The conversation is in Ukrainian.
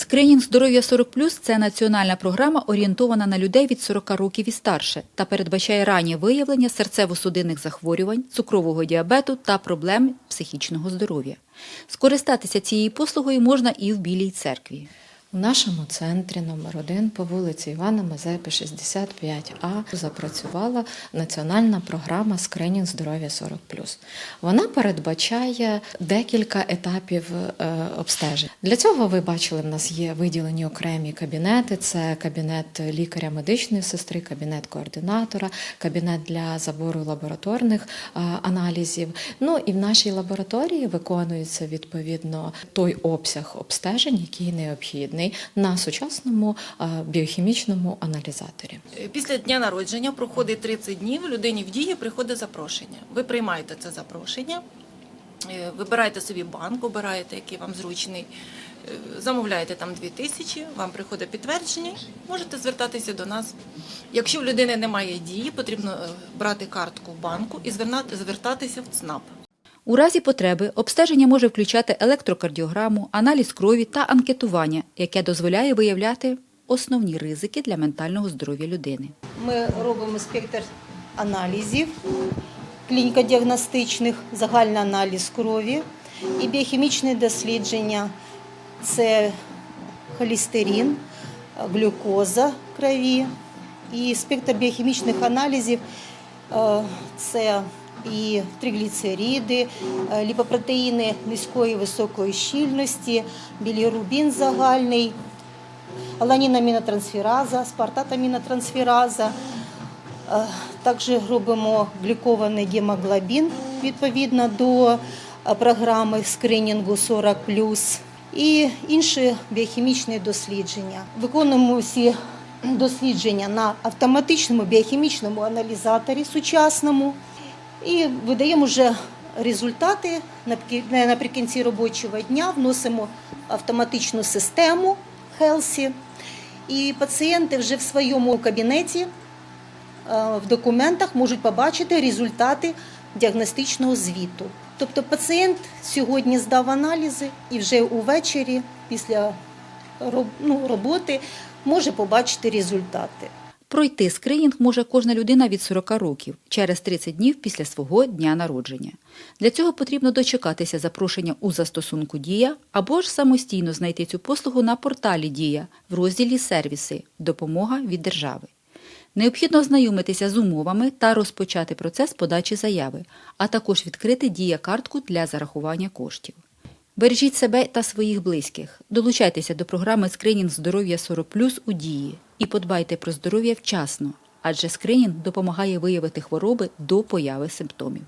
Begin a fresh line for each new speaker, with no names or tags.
Скринінг здоров'я 40 це національна програма, орієнтована на людей від 40 років і старше та передбачає раннє виявлення серцево-судинних захворювань, цукрового діабету та проблем психічного здоров'я. Скористатися цією послугою можна і в Білій церкві.
У нашому центрі номер 1 по вулиці Івана Мазепи, 65А запрацювала національна програма скринінг здоров'я 40+. Вона передбачає декілька етапів е, обстежень. Для цього ви бачили, в нас є виділені окремі кабінети: це кабінет лікаря медичної сестри, кабінет координатора, кабінет для забору лабораторних е, аналізів. Ну і в нашій лабораторії виконується відповідно той обсяг обстежень, який необхідний на сучасному е, біохімічному аналізаторі.
Після дня народження проходить 30 днів, людині в дії приходить запрошення. Ви приймаєте це запрошення, е, вибираєте собі банк, обираєте, який вам зручний, е, замовляєте там 2 тисячі, вам приходить підтвердження, можете звертатися до нас. Якщо в людини немає дії, потрібно брати картку банку і звертатися в ЦНАП.
У разі потреби обстеження може включати електрокардіограму, аналіз крові та анкетування, яке дозволяє виявляти основні ризики для ментального здоров'я людини.
Ми робимо спектр аналізів клініко-діагностичних, загальний аналіз крові і біохімічне дослідження. Це холестерин, глюкоза крові і спектр біохімічних аналізів е, це і тригліцериди, е, ліпопротеїни низької високої щільності, білірубін загальний, аланінамінотрансфераза, спартатамінотрансфераза. Е, Також робимо глікований гемоглобін відповідно до е, програми скринінгу 40 і інші біохімічні дослідження. Виконуємо всі дослідження на автоматичному біохімічному аналізаторі сучасному і видаємо вже результати наприкінці робочого дня, вносимо автоматичну систему Хелсі. І пацієнти вже в своєму кабінеті е, в документах можуть побачити результати діагностичного звіту. Тобто пацієнт сьогодні здав аналізи і вже увечері, після ну, роботи, може побачити результати.
Пройти скринінг може кожна людина від 40 років через 30 днів після свого дня народження. Для цього потрібно дочекатися запрошення у застосунку Дія або ж самостійно знайти цю послугу на порталі Дія в розділі Сервіси Допомога від держави. Необхідно ознайомитися з умовами та розпочати процес подачі заяви, а також відкрити дія картку для зарахування коштів. Бережіть себе та своїх близьких. Долучайтеся до програми скринінг здоров'я 40 у дії і подбайте про здоров'я вчасно, адже скринінг допомагає виявити хвороби до появи симптомів.